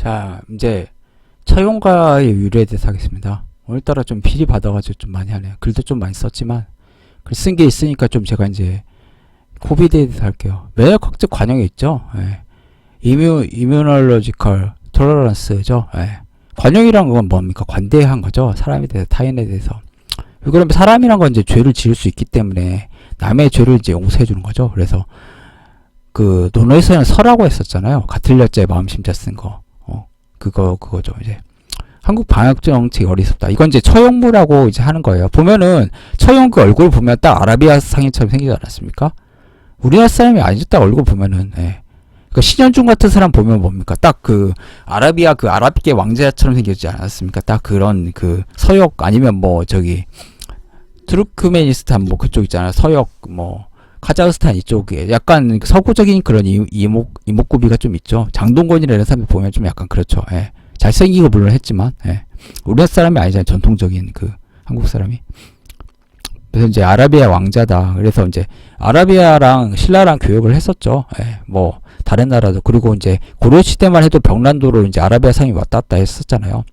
자, 이제 처용과의 유래에 대해서 하겠습니다. 오늘따라 좀 필이 받아가지고 좀 많이 하네요. 글도 좀 많이 썼지만 글 쓴 게 있으니까 좀 제가 이제 코비드에 대해서 할게요. 면역 확제 관용이 있죠. 예. 이뮤 이뮤널로지컬 톨러런스죠. 예. 관용이란 건 뭡니까? 관대한 거죠. 사람에 대해서 타인에 대해서. 그러면 사람이란 건 이제 죄를 지을 수 있기 때문에 남의 죄를 이제 용서해 주는 거죠. 그래서 그 논어에서는 서라고 했었잖아요. 같을 여자의 마음심자 쓴 거. 어, 그거 그거죠. 이제 한국 방역 정책이 어리석다. 이건 이제 처용무라고 이제 하는 거예요. 보면은 처용 그 얼굴 보면 딱 아라비아 상인처럼 생기지 않았습니까? 우리나라 사람이 아니죠. 딱 얼굴 보면은 예. 그러니까 신현중 같은 사람 보면 뭡니까? 딱 그 아라비아 그 아랍계 왕자처럼 생겼지 않았습니까? 딱 그런 그 서역 아니면 뭐 저기 투르크메니스탄 뭐 그쪽 있잖아요. 서역 뭐 카자흐스탄 이쪽에 약간 서구적인 그런 이, 이목 이목구비가 좀 있죠. 장동건이라는 사람 보면 좀 약간 그렇죠. 예. 잘생기고 물론 했지만 예. 우리나라 사람이 아니잖아요. 전통적인 그 한국 사람이. 그래서 이제 아라비아 왕자다. 그래서 이제 아라비아랑 신라랑 교역을 했었죠. 예. 뭐 다른 나라도 그리고 이제 고려 시대만 해도 병란도로 이제 아라비아 상이 왔다 갔다 했었잖아요.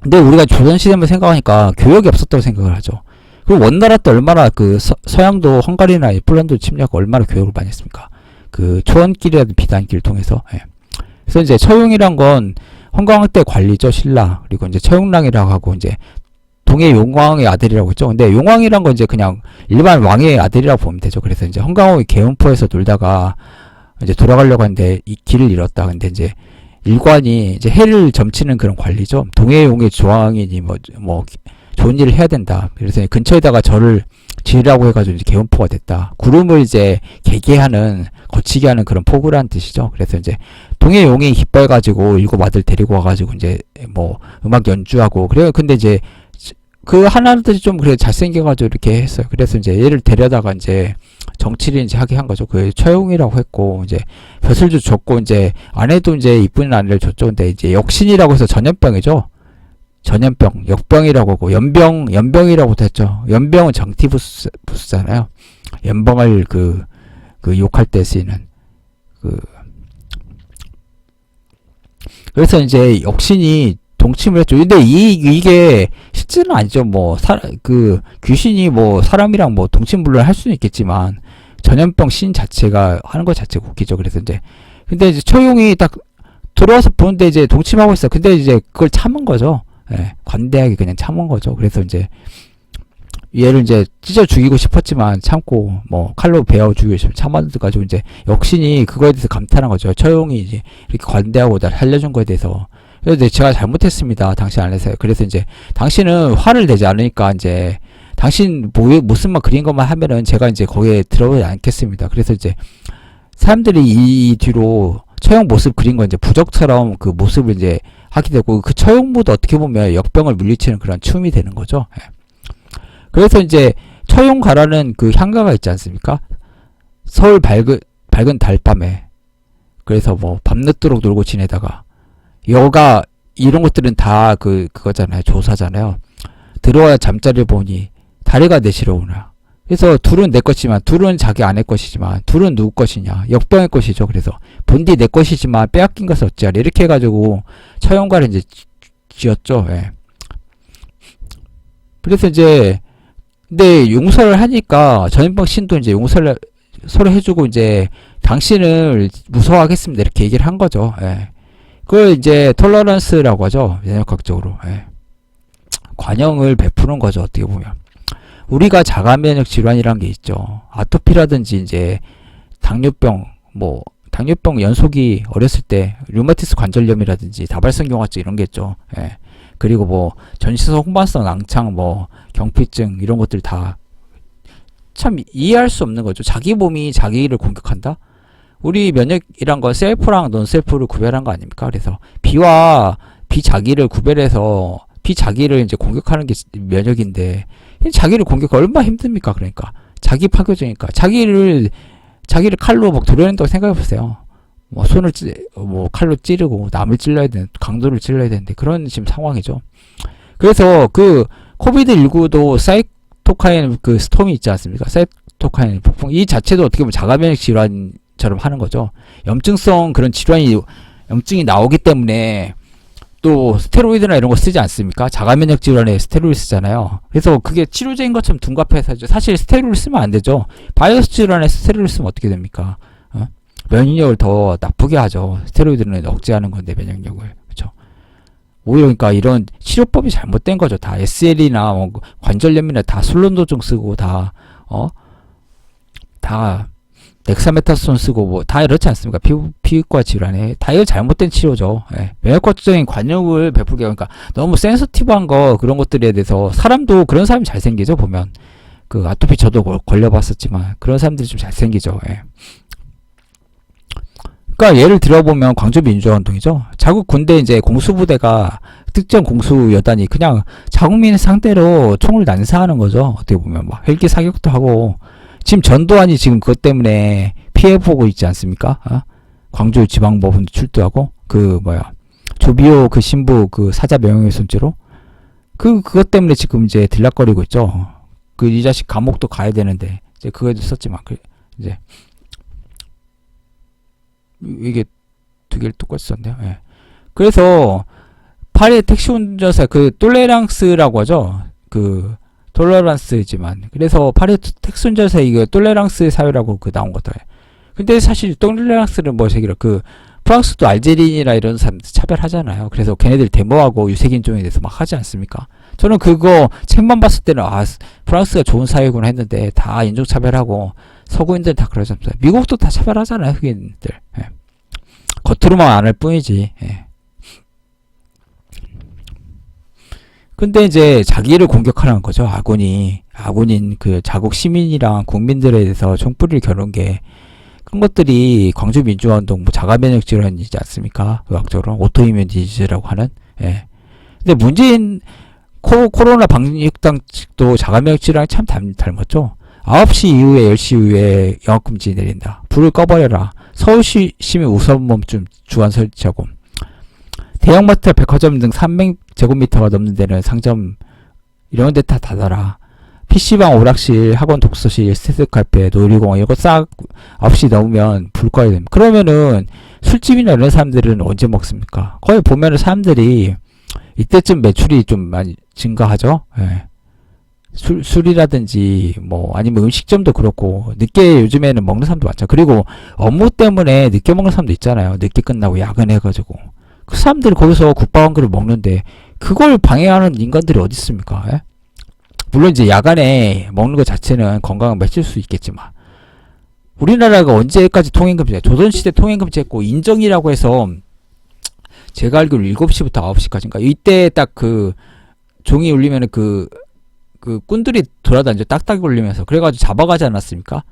근데 우리가 조선 시대만 생각하니까 교역이 없었다고 생각을 하죠. 그리고 원나라 때 얼마나 그 서, 서양도 헝가리나 폴란드 침략 얼마나 교역을 많이 했습니까? 그 초원길이라든 비단길 통해서. 예. 그래서 이제 처용이란 건 헌광 때 관리죠 신라 그리고 이제 처용랑이라고 하고 이제 동해 용왕의 아들이라고 했죠. 근데 용왕이란 건 이제 그냥 일반 왕의 아들이라고 보면 되죠. 그래서 이제 헌강호의 계엄포에서 놀다가 이제 돌아가려고 하는데 이 길을 잃었다. 근데 이제 일관이 이제 해를 점치는 그런 관리죠. 동해 용의 조왕이니 뭐, 뭐, 좋은 일을 해야 된다. 그래서 근처에다가 절을 지으라고 해가지고 이제 개원포가 됐다. 구름을 이제 개개하는, 거치게 하는 그런 포구라는 뜻이죠. 그래서 이제 동해 용이 기뻐해가지고 일곱 아들 데리고 와가지고 이제 뭐 음악 연주하고 그래요. 근데 이제 그 하나들이 좀 그래 잘생겨가지고 이렇게 했어요. 그래서 이제 얘를 데려다가 이제 정치를 이제 하게 한 거죠. 그 처용이라고 했고 이제 벼슬도 줬고 이제 아내도 이제 이쁜 아내를 줬죠. 근데 이제 역신이라고 해서 전염병이죠. 전염병, 역병이라고 하고 연병, 연병이라고도 했죠. 연병은 정티 부스 부스잖아요. 연병을 그, 그 욕할 때 쓰이는 그 그래서 이제 역신이 동침을 했죠. 근데 이 이게 실제는 아니죠. 뭐사그 귀신이 뭐 사람이랑 뭐 동침 물론 할 수는 있겠지만 전염병 신 자체가 하는 것 자체가 웃기죠. 그래서 이제 근데 이제 처용이 딱 들어와서 보는데 이제 동침하고 있어. 근데 이제 그걸 참은 거죠. 예, 관대하게 그냥 참은 거죠. 그래서 이제 얘를 이제 찢어 죽이고 싶었지만 참고 뭐 칼로 베어 죽이고 싶으면 참아가지고 이제 역신이 그거에 대해서 감탄한 거죠. 처용이 이제 이렇게 관대하고 날 살려준 거에 대해서 그래서 제가 잘못했습니다. 당신 안에서 그래서 이제 당신은 화를 내지 않으니까 이제 당신 모, 모습만 그린 것만 하면은 제가 이제 거기에 들어오지 않겠습니다. 그래서 이제 사람들이 이, 이 뒤로 처형 모습 그린 건 이제 부적처럼 그 모습을 이제 하게 되고 그 처형보다 어떻게 보면 역병을 물리치는 그런 춤이 되는 거죠. 예. 그래서 이제 처용가라는 그 향가가 있지 않습니까? 서울 밝은 밝은 달밤에 그래서 뭐 밤늦도록 놀고 지내다가 여가 이런 것들은 다 그 그거잖아요 조사잖아요 들어와야 잠자리를 보니 다리가 내시러 오나 그래서 둘은 내 것이지만 둘은 자기 아내 것이지만 둘은 누구 것이냐 역병의 것이죠 그래서 본디 내 것이지만 빼앗긴 것은 어찌하리 이렇게 해가지고 처형가를 이제 지- 지었죠 예. 그래서 이제 근데 용서를 하니까 전인방 신도 이제 용서를 서로 해주고 이제 당신을 무서워하겠습니다 이렇게 얘기를 한 거죠. 예. 그걸 이제 톨러런스라고 하죠. 면역학적으로. 예. 관용을 베푸는 거죠. 어떻게 보면. 우리가 자가 면역 질환이란 게 있죠. 아토피라든지 이제 당뇨병, 뭐 당뇨병 연속이 어렸을 때 류마티스 관절염이라든지 다발성경화증 이런 게 있죠. 예. 그리고 뭐 전신성 홍반성 낭창, 뭐 경피증 이런 것들 다 참 이해할 수 없는 거죠. 자기 몸이 자기를 공격한다. 우리 면역이란 건 셀프랑 논셀프를 구별한 거 아닙니까? 그래서 비와 비자기를 구별해서 비자기를 이제 공격하는 게 면역인데 이 자기를 공격 얼마나 힘듭니까? 그러니까 자기 파괴적이니까 자기를 자기를 칼로 막 도려낸다고 생각해 보세요. 뭐 손을 찌, 뭐 칼로 찌르고 남을 찔러야 되는 강도를 찔러야 되는데 그런 지금 상황이죠. 그래서 그 코비드 19도 사이토카인 그 스톰이 있지 않습니까? 사이토카인 폭풍 이 자체도 어떻게 보면 자가 면역 질환처럼 하는 거죠. 염증성 그런 질환이 염증이 나오기 때문에 또 스테로이드나 이런 거 쓰지 않습니까? 자가면역 질환에 스테로이드 쓰잖아요. 그래서 그게 치료제인 것처럼 둔갑해서. 사실 스테로이드 쓰면 안 되죠. 바이러스 질환에 스테로이드 쓰면 어떻게 됩니까? 어? 면역력을 더 나쁘게 하죠. 스테로이드는 억제하는 건데 면역력을 그렇죠. 오히려 그러니까 이런 치료법이 잘못된 거죠. 다 SL이나 뭐 관절염이나 다 술론도중 쓰고 다 어? 다 넥사메타손 쓰고 뭐 다 이렇지 않습니까? 피부 피부과 질환에 다 이거 잘못된 치료죠. 예. 면역학적인 관용을 베풀게 그러니까 너무 센서티브한 거 그런 것들에 대해서 사람도 그런 사람이 잘생기죠 보면 그 아토피 저도 걸- 걸려봤었지만 그런 사람들이 좀 잘생기죠. 예. 그러니까 예를 들어보면 광주 민주화운동이죠. 자국 군대 이제 공수부대가 특정 공수 여단이 그냥 자국민 상대로 총을 난사하는 거죠. 어떻게 보면 막 헬기 사격도 하고 지금 전두환이 지금 그것 때문에 피해 보고 있지 않습니까? 어? 광주 지방법원도 출두하고 그 뭐야 조비오 그 신부 그 사자 명예훼손죄로 그 그것 때문에 지금 이제 들락거리고 있죠. 그 이 자식 감옥도 가야 되는데 이제 그거도 썼지만 그 이제 이게 두 개를 똑같이 썼네요. 예. 그래서 파리 택시 운전사 그 똘레랑스라고 하죠. 그 톨러란스지만 그래서 택시 운전사 이거 똘레랑스 사회라고 그 나온 거다. 근데 사실 똘레랑스는 뭐 저기라 그 프랑스도 알제리인이나 이런 사람 차별하잖아요. 그래서 걔네들 데모하고 유색인종에 대해서 막 하지 않습니까? 저는 그거 책만 봤을 때는 아 프랑스가 좋은 사회구나 했는데 다 인종 차별하고 서구인들 다 않습니까? 미국도 다 차별하잖아요 흑인들. 예. 겉으로만 안 할 뿐이지. 예. 근데 이제 자기를 공격하라는 거죠 아군이 아군인 그 자국 시민이랑 국민들에 대해서 총뿌리를 겨눈 게 그런 것들이 광주 민주화운동 뭐 자가 면역 질환이지 않습니까? 의학적으로 오토이뮤 디지즈라고 하는. 예. 근데 문재인 코, 코로나 방역당 측도 자가 면역 질환이 참 닮, 닮았죠. 9시 이후에 10시 이후에 영업금지 내린다. 불을 꺼버려라. 서울시 시민 우선범 좀 주관 설치하고 대형마트, 백화점 등 300제곱미터가 넘는 데는 상점 이런 데 다 닫아라. PC방, 오락실, 학원, 독서실, 스테스 카페, 놀이공원 이거 싹 9시 넘으면 불 꺼야 됩니다. 그러면은 술집이나 이런 사람들은 언제 먹습니까? 거의 보면은 사람들이 이때쯤 매출이 좀 많이 증가하죠. 예. 술, 술이라든지 뭐 아니면 음식점도 그렇고 늦게 요즘에는 먹는 사람도 많죠. 그리고 업무 때문에 늦게 먹는 사람도 있잖아요. 늦게 끝나고 야근해가지고 그 사람들이 거기서 국밥 한 그릇 먹는데 그걸 방해하는 인간들이 어디 있습니까? 예? 물론 이제 야간에 먹는 것 자체는 건강을 맺힐 수 있겠지만 우리나라가 언제까지 통행금지야? 조선시대 통행금지했고 인정이라고 해서 제가 알기로 7시부터 9시까지인가 이때 딱 그 종이 울리면은 그, 그 꾼들이 돌아다니죠. 딱딱 울리면서. 그래가지고 잡아가지 않았습니까?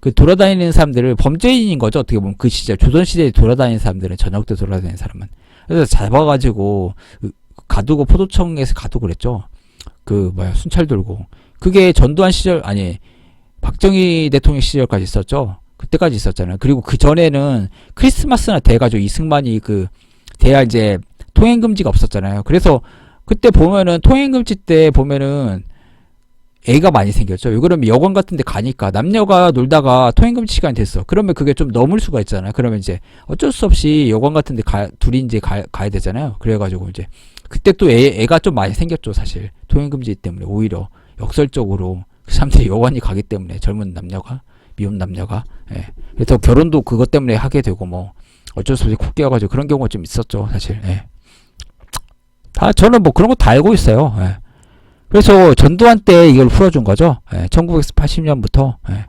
그 돌아다니는 사람들을 범죄인인 거죠. 어떻게 보면 그 시절, 조선시대에 돌아다니는 사람들은 저녁 때 돌아다니는 사람은. 그래서 잡아가지고 그 가두고 포도청에서 가두고 그랬죠. 그 뭐야 순찰 돌고. 그게 전두환 시절 아니 박정희 대통령 시절까지 있었죠. 그때까지 있었잖아요. 그리고 그 전에는 크리스마스나 돼가지고 이승만이 그 돼야 이제 통행 금지가 없었잖아요. 그래서 그때 보면은 통행 금지 때 보면은 애가 많이 생겼죠. 왜 그러면 여관 같은 데 가니까 남녀가 놀다가 통행 금지 시간이 됐어. 그러면 그게 좀 넘을 수가 있잖아요. 그러면 이제 어쩔 수 없이 여관 같은 데 가, 둘이 이제 가, 가야 되잖아요. 그래가지고 이제 그때 또 애, 애가 좀 많이 생겼죠. 사실 통행 금지 때문에 오히려 역설적으로 그 사람들이 여관이 가기 때문에 젊은 남녀가 미혼 남녀가 예. 그래서 결혼도 그것 때문에 하게 되고 뭐 어쩔 수 없이 콕 끼어가지고 그런 경우가 좀 있었죠. 사실 예. 다 저는 뭐 그런 거 다 알고 있어요. 예. 그래서 전두환 때 이걸 풀어준 거죠. 예. 1980년부터 예.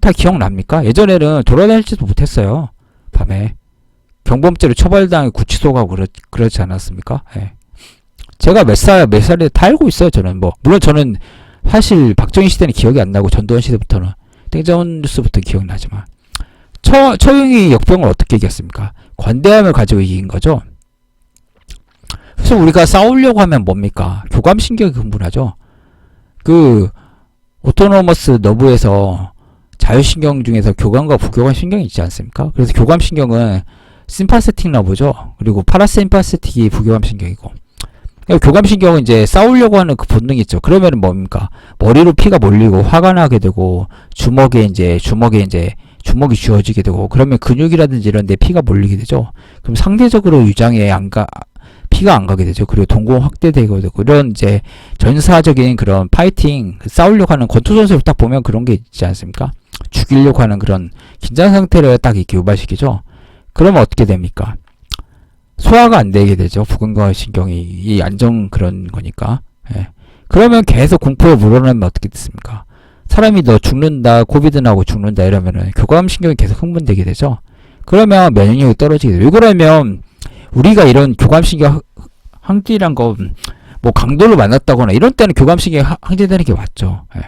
다 기억납니까? 예전에는 돌아다닐지도 못했어요. 밤에 경범죄로 처벌당해 구치소 가고 그러, 그렇지 않았습니까? 예. 제가 몇 살, 몇 살에 다 알고 있어요, 저는. 뭐, 물론 저는 사실 박정희 시대는 기억이 안 나고 전두환 시대부터는 땡전 뉴스부터 기억나지만 처, 처용이 역병을 어떻게 이겼습니까? 관대함을 가지고 이긴 거죠. 그래서 우리가 싸우려고 하면 뭡니까? 교감신경이 흥분하죠. 그 오토노머스 너브에서 자율신경 중에서 교감과 부교감 신경이 있지 않습니까? 그래서 교감신경은 심파세틱 너브죠. 그리고 파라심파세틱이 부교감 신경이고 그러니까 교감신경은 이제 싸우려고 하는 그 본능이 있죠. 그러면은 뭡니까? 머리로 피가 몰리고 화가 나게 되고 주먹에 이제 주먹에 이제 주먹이 쥐어지게 되고 그러면 근육이라든지 이런 데 피가 몰리게 되죠. 그럼 상대적으로 유장에 안 가, 피가 안 가게 되죠. 그리고 동공 확대되고 되고 이런 이제 전사적인 그런 파이팅 그 싸우려고 하는 권투 선수를 딱 보면 그런 게 있지 않습니까? 죽이려고 하는 그런 긴장 상태를 딱 이렇게 유발시키죠. 그러면 어떻게 됩니까? 소화가 안 되게 되죠. 부근과 신경이 이 안정 그런 거니까. 예. 그러면 계속 공포에 물어나면 어떻게 됐습니까? 사람이 너 죽는다, 코비드 나고 죽는다 이러면은 교감 신경이 계속 흥분되게 되죠. 그러면 면역력이 떨어지게 돼요. 왜 그러면 우리가 이런 교감 신경 항진이란 거 뭐 강도를 만났다거나 이런 때는 교감 신경이 항- 항진되는 게 맞죠. 예.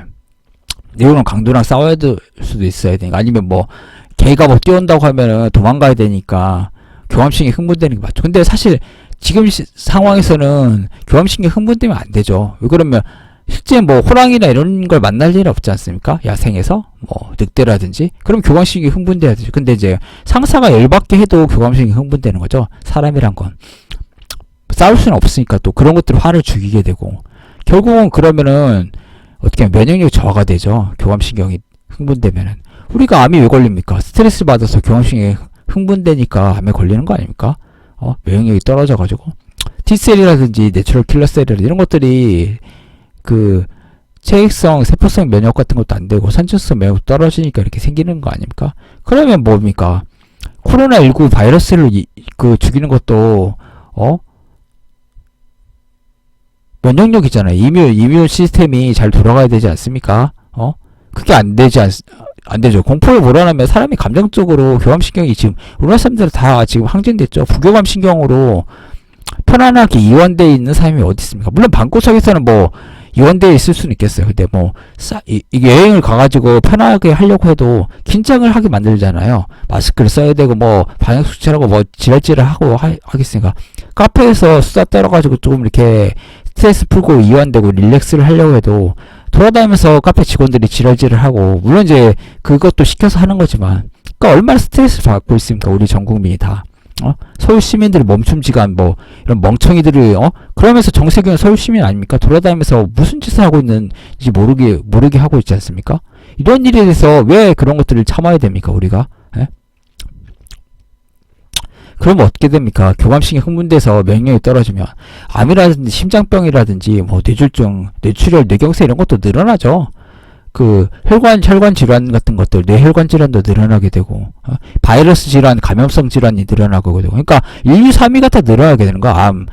이거는 강도랑 싸워야 될 수도 있어야 되니까 아니면 뭐 개가 뭐 뛰어온다고 하면은 도망가야 되니까 교감신경이 흥분되는 게 맞죠. 근데 사실 지금 시- 상황에서는 교감신경 흥분되면 안 되죠. 왜 그러면 실제 뭐 호랑이나 이런 걸 만날 일은 없지 않습니까? 야생에서 뭐 늑대라든지 그럼 교감신경이 흥분돼야 되죠. 근데 이제 상사가 열받게 해도 교감신경이 흥분되는 거죠. 사람이란 건 싸울 수는 없으니까 또 그런 것들 화를 죽이게 되고 결국은 그러면은 어떻게 하면 면역력이 저하가 되죠. 교감신경이 흥분되면은 우리가 암이 왜 걸립니까? 스트레스 받아서 교감신경이 흥분되니까 암에 걸리는 거 아닙니까? 어, 면역력이 떨어져가지고 T셀이라든지 내추럴 킬러셀이라든지 이런 것들이 그 체액성, 세포성 면역 같은 것도 안 되고 선천성 면역 떨어지니까 이렇게 생기는 거 아닙니까? 그러면 뭡니까? 코로나19 바이러스를 이- 그 죽이는 것도 어 면역력이잖아요. 이뮤 이뮤 시스템이 잘 돌아가야 되지 않습니까? 어 그게 안 되지 않, 안 되죠. 공포를 몰아내면 사람이 감정적으로 교감신경이 지금 우리나라 사람들은 다 지금 항진됐죠. 부교감신경으로 편안하게 이완되어 있는 사람이 어디 있습니까? 물론 방구석에서는 뭐 이완되어 있을 수는 있겠어요. 근데 뭐 싸, 이, 이게 여행을 가가지고 편하게 하려고 해도 긴장을 하게 만들잖아요. 마스크를 써야 되고 뭐 방역 수칙하고 뭐 지랄지랄 하고 하, 하겠으니까 카페에서 수다 떨어가지고 조금 이렇게 스트레스 풀고 이완되고 릴렉스를 하려고 해도 돌아다니면서 카페 직원들이 지랄지랄 하고 물론 이제 그것도 시켜서 하는 거지만 그러니까 얼마나 스트레스를 받고 있습니까 우리 전 국민이 다 어? 서울 시민들이 멈춤지간 뭐 이런 멍청이들을 어 그러면서 정세균은 서울 시민 아닙니까 돌아다니면서 무슨 짓을 하고 있는지 모르게 모르게 하고 있지 않습니까 이런 일에 대해서 왜 그런 것들을 참아야 됩니까 우리가 예? 그러면 어떻게 됩니까 교감신경 흥분돼서 면역력이 떨어지면 암이라든지 심장병이라든지 뭐 뇌졸중, 뇌출혈, 뇌경색 이런 것도 늘어나죠. 그 혈관 혈관 질환 같은 것들, 뇌혈관 질환도 늘어나게 되고 어? 바이러스 질환, 감염성 질환이 늘어나게 되고 그러니까 1, 2, 3위가 다 늘어나게 되는 거야. 암,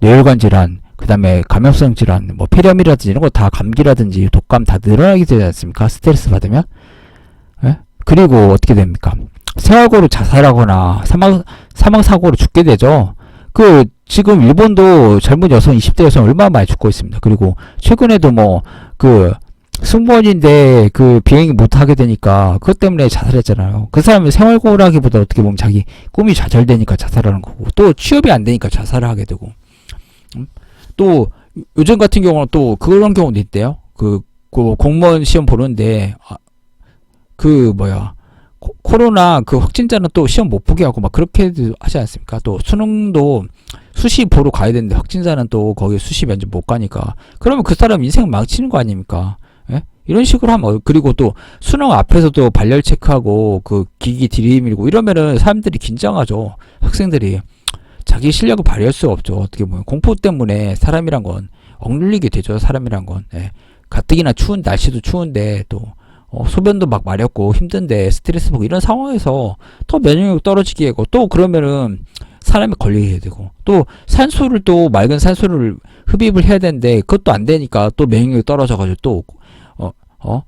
뇌혈관 질환, 그 다음에 감염성 질환, 뭐 폐렴이라든지 이런 거 다 감기라든지 독감 다 늘어나게 되지 않습니까? 스트레스 받으면. 예? 그리고 어떻게 됩니까? 생활고로 자살하거나 사망 사망 사고로 죽게 되죠. 그 지금 일본도 젊은 여성 20대 여성 얼마나 많이 죽고 있습니다. 그리고 최근에도 뭐 그 승무원인데 그 비행 못 하게 되니까 그것 때문에 자살했잖아요. 그 사람은 생활고라기보다 어떻게 보면 자기 꿈이 좌절되니까 자살하는 거고 또 취업이 안 되니까 자살을 하게 되고 음? 또 요- 요즘 같은 경우는 또 그런 경우도 있대요. 그, 그 공무원 시험 보는데 아, 그 뭐야 코, 코로나 그 확진자는 또 시험 못 보게 하고 막 그렇게 하지 않습니까? 또 수능도 수시 보러 가야 되는데 확진자는 또 거기 수시 면접 못 가니까 그러면 그 사람 인생 망치는 거 아닙니까? 예? 이런 식으로 하면 어- 그리고 또 수능 앞에서도 발열 체크하고 그 기기 들이밀고 이러면은 사람들이 긴장하죠. 학생들이 자기 실력을 발휘할 수가 없죠. 어떻게 보면 공포 때문에 사람이란 건 억눌리게 되죠. 사람이란 건 예. 가뜩이나 추운 날씨도 추운데 또 어, 소변도 막 마렵고 힘든데 스트레스 받고 이런 상황에서 더 면역력 떨어지게 하고 또 그러면은 사람이 걸리게 되고 또 산소를 또 맑은 산소를 흡입을 해야 되는데 그것도 안 되니까 또 면역력이 떨어져가지고 또 어, 어?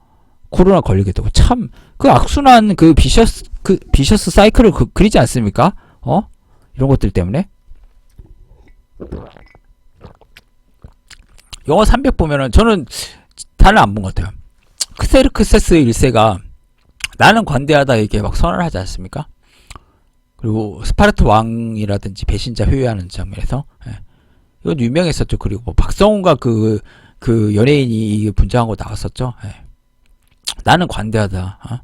코로나 걸리게 되고 참 그 악순환 그 비셔스 그 비셔스 사이클을 그, 그리지 않습니까? 어? 이런 것들 때문에 영어 300 보면은 저는 다는 안본 것 같아요. 크세르크세스 1세가 나는 관대하다 이렇게 막 선언을 하지 않습니까? 그리고 스파르타 왕이라든지 배신자 회유하는 장면에서 예. 이건 유명했었죠. 그리고 뭐 박성훈과 그, 그 연예인이 이게 분장하고 나왔었죠. 예. 나는 관대하다. 어?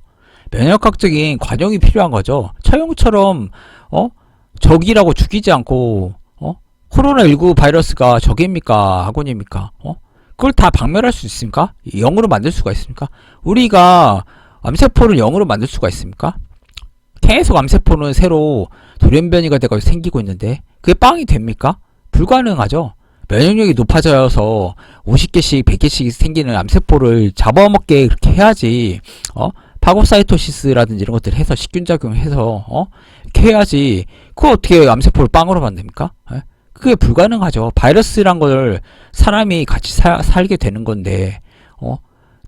면역학적인 과정이 필요한 거죠. 처용처럼 어 적이라고 죽이지 않고 어 코로나19 바이러스가 적입니까 학원입니까? 어 그걸 다 박멸할 수 있습니까? 영으로 만들 수가 있습니까? 우리가 암세포를 0으로 만들 수가 있습니까? 계속 암세포는 새로 돌연변이가 돼가지고 생기고 있는데 그게 빵이 됩니까? 불가능하죠. 면역력이 높아져서 50개씩 100개씩 생기는 암세포를 잡아먹게 그렇게 해야지 어? 파고사이토시스라든지 이런 것들 해서 식균작용해서 어? 해야지 그거 어떻게 암세포를 빵으로 만듭니까? 예? 그게 불가능하죠. 바이러스란 걸 사람이 같이 사- 살게 되는 건데 어?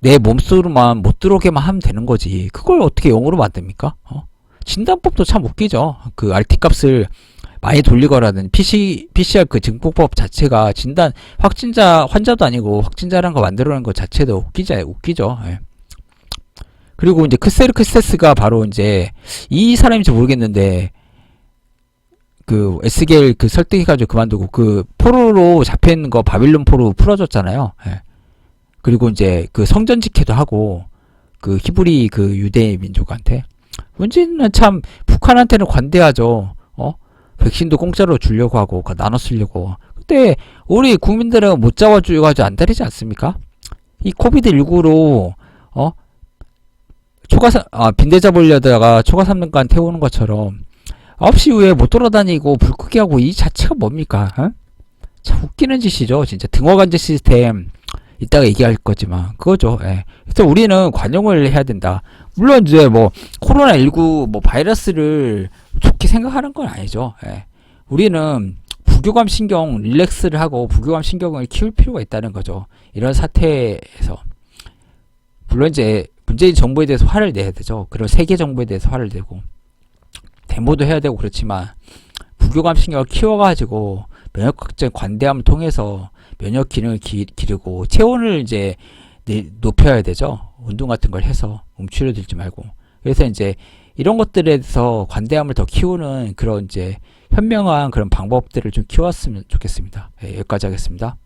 내 몸속으로만 못 들어오게만 하면 되는 거지. 그걸 어떻게 영어로 만듭니까? 어? 진단법도 참 웃기죠. 그 RT 값을 많이 돌리거라는 PC, PCR 그 증폭법 자체가 진단, 확진자, 환자도 아니고 확진자란 거 만들어낸 것 자체도 웃기죠. 웃기죠. 예. 그리고 이제 크세르크세스가 바로 이제 이 사람인지 모르겠는데 그 에스겔 그 설득해가지고 그만두고 그 포로로 잡혀있는 거 바빌론 포로 풀어줬잖아요. 예. 그리고 이제 그 성전 직회도 하고 그 히브리 그 유대 민족한테 문제는 참 북한한테는 관대하죠. 어? 백신도 공짜로 주려고 하고 그 나눠 쓰려고. 그때 우리 국민들은 못 잡아주가지고 안 다리지 않습니까? 이 코비드 19로 어? 초과 사, 아 빈대 잡으려다가 초과 3년간 태우는 것처럼 9시 이후에 못 돌아다니고 불 끄게 하고 이 자체가 뭡니까? 어? 참 웃기는 짓이죠. 진짜 등어간제 시스템 이따가 얘기할 거지만 그거죠. 예. 그래서 우리는 관용을 해야 된다. 물론 이제 뭐 코로나 19뭐 바이러스를 좋게 생각하는 건 아니죠. 예. 우리는 부교감 신경 릴렉스를 하고 부교감 신경을 키울 필요가 있다는 거죠. 이런 사태에서 물론 이제 문재인 정부에 대해서 화를 내야 되죠. 그리고 세계 정부에 대해서 화를 내고 데모도 해야 되고 그렇지만 부교감 신경을 키워가지고 면역 확장 관대함을 통해서 면역 기능을 기, 기르고 체온을 이제 내- 높여야 되죠. 운동 같은 걸 해서 움츠려 들지 말고. 그래서 이제 이런 것들에 대해서 관대함을 더 키우는 그런 이제 현명한 그런 방법들을 좀 키웠으면 좋겠습니다. 예, 여기까지 하겠습니다.